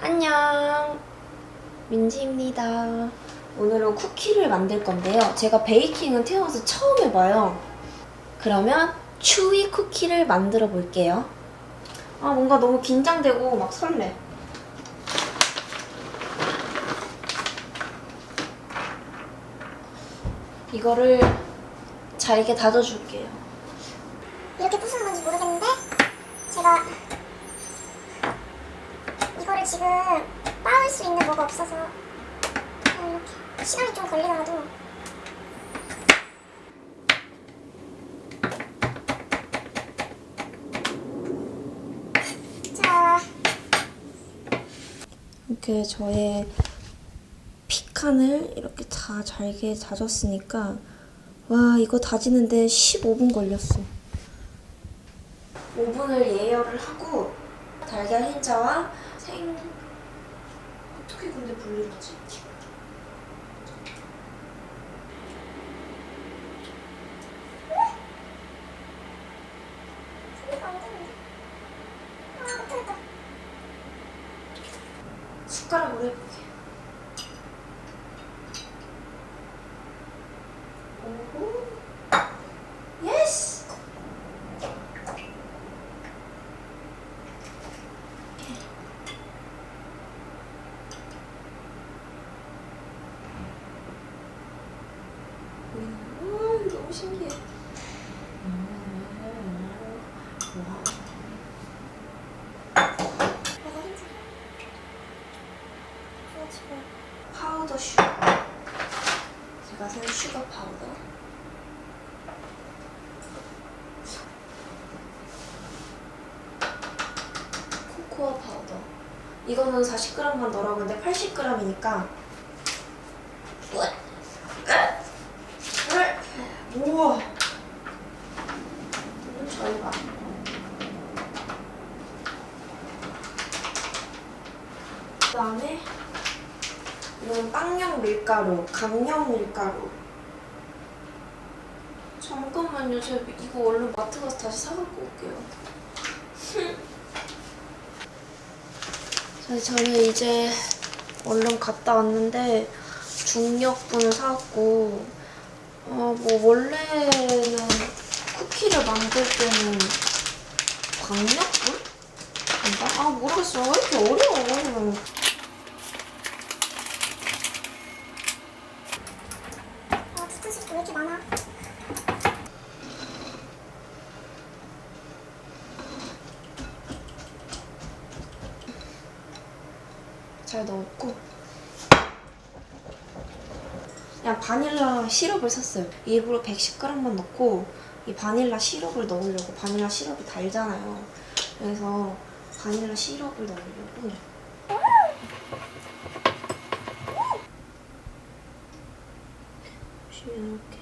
안녕. 민지입니다. 오늘은 쿠키를 만들 건데요. 제가 베이킹은 태어나서 처음 해봐요. 그러면 추위 쿠키를 만들어 볼게요. 아 뭔가 너무 긴장되고 막 설레. 이거를 잘게 다져줄게요. 이렇게 부수는 건지 모르겠는데 제가 지금 빻을 수 있는 뭐가 없어서 그냥 이렇게 시간이 좀 걸리더라도 자 이렇게 저의 피칸을 이렇게 다 잘게 다졌으니까 와 이거 다지는데 15분 걸렸어. 오븐을 예열을 하고 달걀 흰자와 생 어떻게 근데 못하겠다 숟가락으로 해볼게. 오호. 예스! 음, 너무 신기해. 와. 내가 힘들어 그거 지금 파우더 슈거. 제가 산 슈거 파우더. 코코아 파우더. 이거는 40g만 넣으라고 했는데 80g이니까. 우와. 음, 잘 봐. 그다음에 이건 빵용 밀가루, 강령 밀가루. 잠깐만요, 제가 이거 얼른 마트 가서 다시 사갖고 올게요. 자, 저는 이제 얼른 갔다 왔는데 중력분을 사갖고 어, 뭐 원래는 쿠키를 만들 때는 광력분? 인가? 아 모르겠어. 왜 이렇게 어려워? 아 두툼술이 왜 이렇게 많아 잘 넣었고. 그냥 바닐라 시럽을 샀어요. 일부러 110g만 넣고 이 바닐라 시럽을 넣으려고. 바닐라 시럽이 달잖아요. 그래서 바닐라 시럽을 넣으려고. 보시면 이렇게.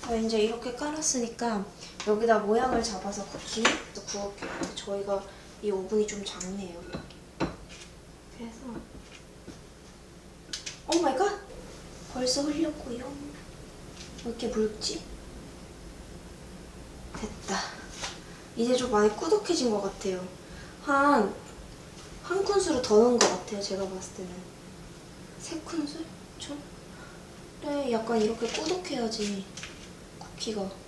자 이제 이렇게 깔았으니까 여기다 모양을 잡아서 쿠키 구울게요. 저희가 이 오븐이 좀 작네요. 그래서 오 마이 갓! 벌써 흘렸고요. 왜 이렇게 묽지? 됐다. 이제 좀 많이 꾸덕해진 것 같아요. 한, 한 큰술을 더 넣은 것 같아요. 제가 봤을 때는. 세 큰술? 좀? 그래, 약간 이렇게 꾸덕해야지. 쿠키가.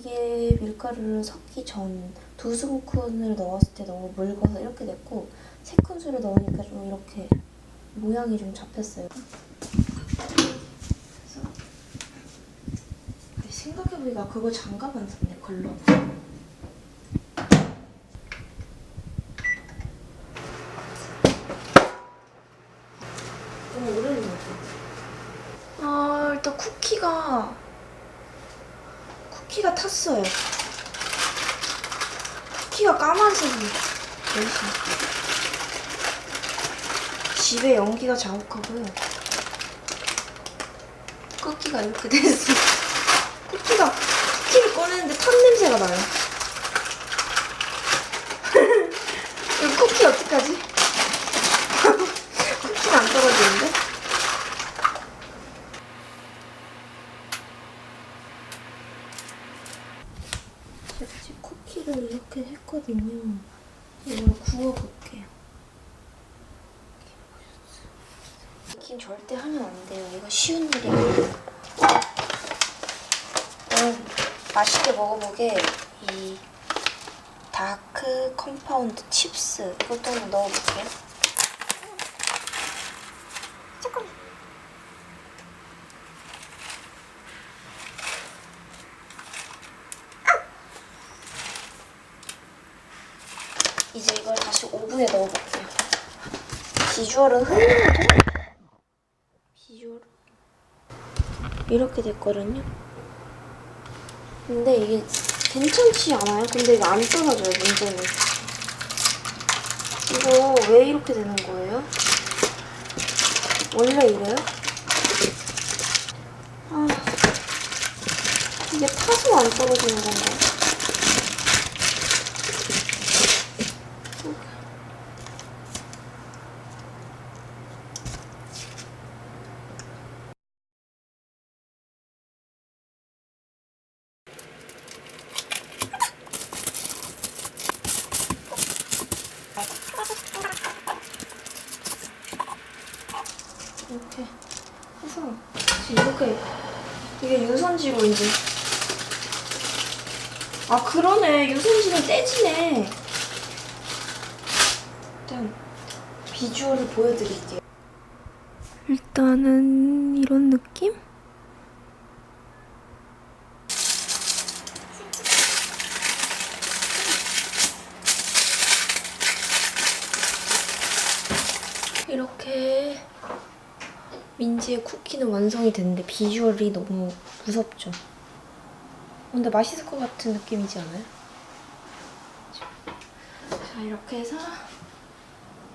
이게 밀가루를 섞기 전 두 스푼을 넣었을 때 너무 묽어서 이렇게 됐고 세 큰술을 넣으니까 좀 이렇게 모양이 좀 잡혔어요. 그래서 생각해보니까 그거 장갑 안 샀네 걸러. 너무 오래 했는 아 일단 쿠키가 쿠키가 탔어요. 쿠키가 까만색이 보이시죠? 집에 연기가 자욱하고요. 쿠키가 이렇게 됐어. 쿠키가 쿠키를 꺼내는데 탄 냄새가 나요. 이거 쿠키 어떡하지? 쿠키가 안 떨어지는데? 지금 쿠키를 이렇게 했거든요. 이걸 구워볼게요. 베이킹 절대 하면 안 돼요. 이거 쉬운 일이에요. 오늘 맛있게 먹어보게 이 다크 컴파운드 칩스 이것도 한번 넣어볼게요. 조금. 이제 이걸 다시 오븐에 넣어볼게요. 비주얼은 흔해도 비주얼 이렇게 됐거든요. 근데 이게 괜찮지 않아요? 근데 이거 안 떨어져요, 문제는. 이거 왜 이렇게 되는 거예요? 원래 이래요? 아, 이게 타서 안 떨어지는 건가요? 해서 지금 이렇게 이게 유선지로 이제. 아 그러네. 유선지는 떼지네. 일단 비주얼을 보여드릴게요. 일단은 이런 느낌? 이제 쿠키는 완성이 됐는데 비주얼이 너무 무섭죠. 근데 맛있을 것 같은 느낌이지 않아요? 자, 이렇게 해서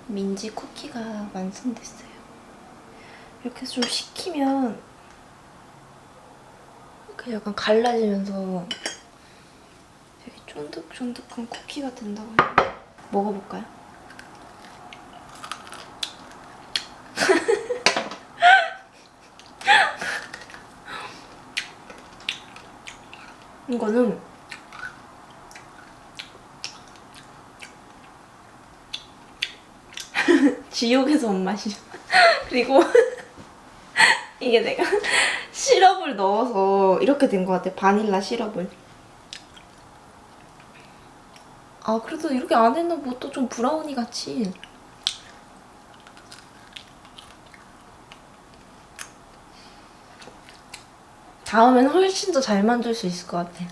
민지 쿠키가 완성됐어요. 이렇게 좀 식히면 이렇게 약간 갈라지면서 되게 쫀득쫀득한 쿠키가 된다고 해요. 먹어볼까요? 이거는 지옥에서 온 맛이야. 그리고 이게 내가 시럽을 넣어서 이렇게 된 것 같아. 바닐라 시럽을. 아 그래도 이렇게 안에는 뭐또좀 브라우니 같이. 다음엔 훨씬 더 잘 만들 수 있을 것 같아.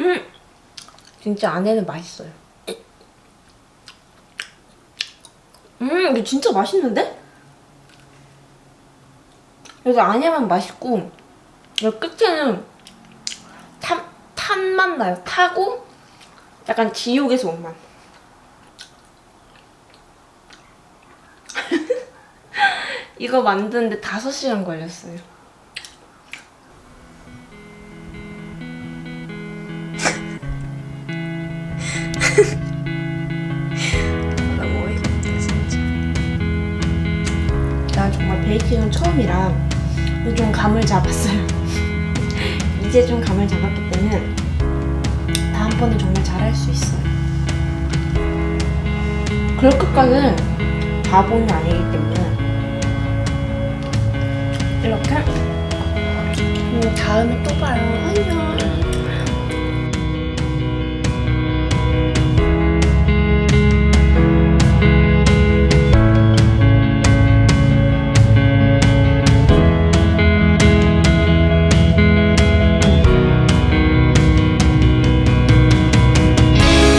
음! 진짜 안에는 맛있어요. 음, 이거 진짜 맛있는데? 여기 안에만 맛있고, 여기 끝에는 탄, 탄맛 나요. 타고, 약간 지옥에서 온 맛. 이거 만드는데 5시간 걸렸어요. 너무 어이가 없다 진짜. 나 정말 베이킹은 처음이라 좀 감을 잡았어요. 이제 좀 감을 잡았기 때문에 다음번에 정말 잘할 수 있어요. 그럴 것까지는 바보는 아니기 때문에 이렇게 음, 다음에 또 봐요. 안녕.